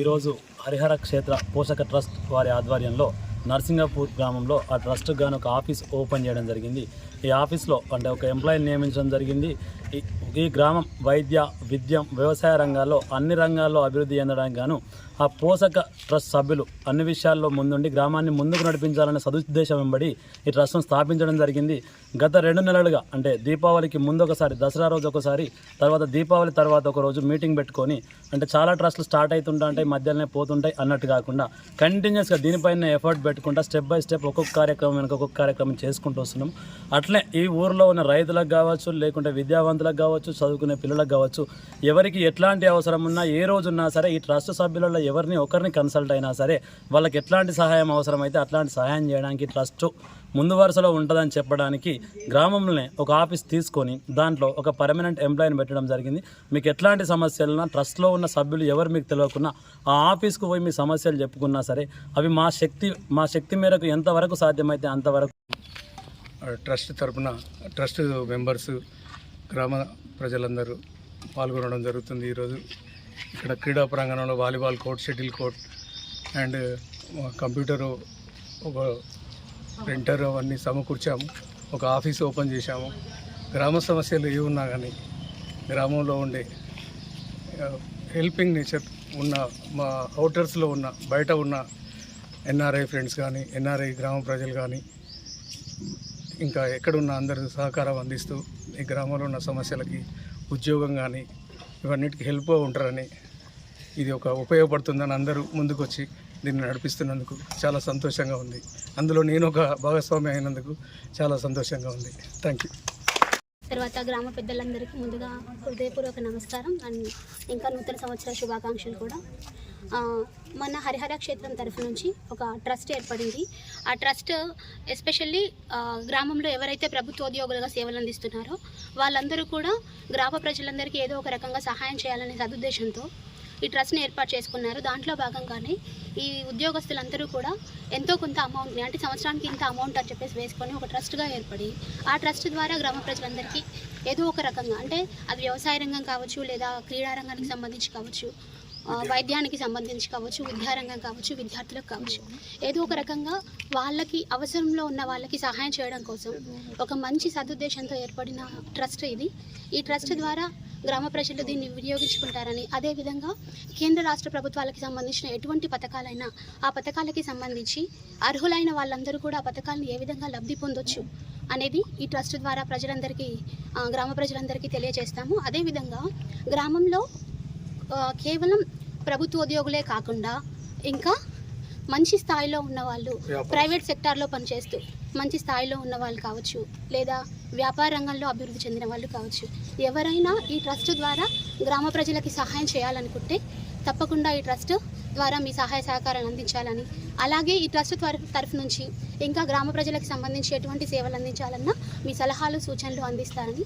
ఈరోజు హరిహర క్షేత్ర పోషక ట్రస్ట్ వారి ఆధ్వర్యంలో నర్సింగపూర్ గ్రామంలో ఆ ట్రస్ట్ గాను ఒక ఆఫీస్ ఓపెన్ చేయడం జరిగింది. ఈ ఆఫీస్లో అంటే ఒక ఎంప్లాయీని నియమించడం జరిగింది. ఈ- గ్రామం వైద్య విద్యం వ్యవసాయ రంగాల్లో అన్ని రంగాల్లో అభివృద్ధి చెందడానికి గాను ఆ పోషక ట్రస్ట్ సభ్యులు అన్ని విషయాల్లో ముందుండి గ్రామాన్ని ముందుకు నడిపించాలనే సదుద్దేశం వెంబడి ఈ ట్రస్ట్ను స్థాపించడం జరిగింది. గత రెండు నెలలుగా అంటే దీపావళికి ముందు ఒకసారి దసరా రోజు ఒకసారి తర్వాత దీపావళి తర్వాత ఒక రోజు మీటింగ్ పెట్టుకొని అంటే చాలా ట్రస్ట్లు స్టార్ట్ అవుతుంటాయి మధ్యలోనే పోతుంటాయి అన్నట్టు కాకుండా కంటిన్యూస్గా దీనిపైన ఎఫర్ట్ పెట్టుకుంటా స్టెప్ బై స్టెప్ ఒక్కొక్క కార్యక్రమం వెనక ఒక్కొక్క కార్యక్రమం చేసుకుంటూ వస్తున్నాం. అట్లే ఈ ఊర్లో ఉన్న రైతులకు కావచ్చు లేకుంటే విద్యావంతులకు కావచ్చు చదువుకునే పిల్లలకు కావచ్చు ఎవరికి ఎట్లాంటి అవసరం ఉన్నా ఏ రోజు ఉన్నా సరే ఈ ట్రస్ట్ సభ్యులలో ఎవరిని ఒకరిని కన్సల్ట్ అయినా సరే వాళ్ళకి ఎట్లాంటి సహాయం అవసరమైతే అట్లాంటి సహాయం చేయడానికి ట్రస్ట్ ముందు వరుసలో ఉంటుందని చెప్పడానికి గ్రామంలోనే ఒక ఆఫీస్ తీసుకొని దాంట్లో ఒక పర్మనెంట్ ఎంప్లాయీని పెట్టడం జరిగింది. మీకు ఎట్లాంటి సమస్యలున్నా ట్రస్ట్లో ఉన్న సభ్యులు ఎవరు మీకు తెలియకున్నా ఆ ఆఫీస్కు పోయి మీ సమస్యలు చెప్పుకున్నా సరే అవి మా శక్తి మా శక్తి మేరకు ఎంతవరకు సాధ్యమైతే అంతవరకు ట్రస్ట్ తరపున ట్రస్ట్ మెంబర్స్ గ్రామ ప్రజలందరూ పాల్గొనడం జరుగుతుంది ఈరోజు. ఇక్కడ క్రీడా ప్రాంగణంలో volleyball court shuttle court and computer ఒక ప్రింటర్ అవన్నీ సమకూర్చాము. ఒక ఆఫీస్ ఓపెన్ చేశాము. గ్రామ సమస్యలు ఏ ఉన్నా కానీ గ్రామంలో ఉండే హెల్పింగ్ నేచర్ ఉన్న మా అవుటర్స్లో ఉన్న బయట ఉన్న ఎన్ఆర్ఐ ఫ్రెండ్స్ కానీ ఎన్ఆర్ఐ గ్రామ ప్రజలు కానీ ఇంకా ఎక్కడున్న అందరూ సహకారం అందిస్తూ ఈ గ్రామంలో ఉన్న సమస్యలకి ఉద్యోగం కానీ ఇవన్నిటికీ హెల్ప్గా ఉంటారని ఇది ఒక ఉపయోగపడుతుందని అందరూ ముందుకొచ్చి దీన్ని నడిపిస్తున్నందుకు చాలా సంతోషంగా ఉంది. అందులో నేను ఒక భాగస్వామి అయినందుకు చాలా సంతోషంగా ఉంది. థ్యాంక్ యూ తర్వాత గ్రామ పెద్దలందరికీ ముందుగా హృదయపూర్వక నమస్కారం అండ్ ఇంకా నూతన సంవత్సర శుభాకాంక్షలు కూడా. మన హరిహర క్షేత్రం తరఫు నుంచి ఒక ట్రస్ట్ ఏర్పడింది. ఆ ట్రస్ట్ ఎస్పెషల్లీ గ్రామంలో ఎవరైతే ప్రభుత్వోద్యోగులుగా సేవలు అందిస్తున్నారో వాళ్ళందరూ కూడా గ్రామ ప్రజలందరికీ ఏదో ఒక రకంగా సహాయం చేయాలనే సదుద్దేశంతో ఈ ట్రస్ట్ని ఏర్పాటు చేసుకున్నారు. దాంట్లో భాగంగానే ఈ ఉద్యోగస్తులందరూ కూడా ఎంతో కొంత అమౌంట్ని అంటే సంవత్సరానికి ఇంత అమౌంట్ అని చెప్పేసి వేసుకొని ఒక ట్రస్ట్గా ఏర్పడి ఆ ట్రస్ట్ ద్వారా గ్రామ ప్రజలందరికీ ఏదో ఒక రకంగా అంటే అది వ్యవసాయ రంగం కావచ్చు లేదా క్రీడా రంగానికి సంబంధించి కావచ్చు వైద్యానికి సంబంధించి కావచ్చు విద్యారంగం కావచ్చు విద్యార్థులకు కావచ్చు ఏదో ఒక రకంగా వాళ్ళకి అవసరంలో ఉన్న వాళ్ళకి సహాయం చేయడం కోసం ఒక మంచి సదుద్దేశంతో ఏర్పడిన ట్రస్ట్ ఇది. ఈ ట్రస్ట్ ద్వారా గ్రామ ప్రజలు దీన్ని వినియోగించుకుంటారని అదేవిధంగా కేంద్ర రాష్ట్ర ప్రభుత్వాలకి సంబంధించిన ఎటువంటి పథకాలైనా ఆ పథకాలకి సంబంధించి అర్హులైన వాళ్ళందరూ కూడా ఆ పథకాలను ఏ విధంగా లబ్ధి పొందొచ్చు అనేది ఈ ట్రస్ట్ ద్వారా ప్రజలందరికీ గ్రామ ప్రజలందరికీ తెలియజేస్తాము. అదేవిధంగా గ్రామంలో కేవలం ప్రభుత్వ ఉద్యోగులే కాకుండా ఇంకా మంచి స్థాయిలో ఉన్న వాళ్ళు ప్రైవేట్ సెక్టార్లో పనిచేస్తూ మంచి స్థాయిలో ఉన్న వాళ్ళు కావచ్చు లేదా వ్యాపార రంగంలో అభివృద్ధి చెందిన వాళ్ళు కావచ్చు. ఎవరైనా ఈ ట్రస్ట్ ద్వారా గ్రామ ప్రజలకి సహాయం చేయాలనుకుంటే తప్పకుండా ఈ ట్రస్ట్ ద్వారా మీ సహాయ సహకారాలు అందించాలని అలాగే ఈ ట్రస్ట్ త్వర- తరఫు నుంచి ఇంకా గ్రామ ప్రజలకు సంబంధించి ఎటువంటి సేవలు అందించాలన్నా మీ సలహాలు సూచనలు అందిస్తారని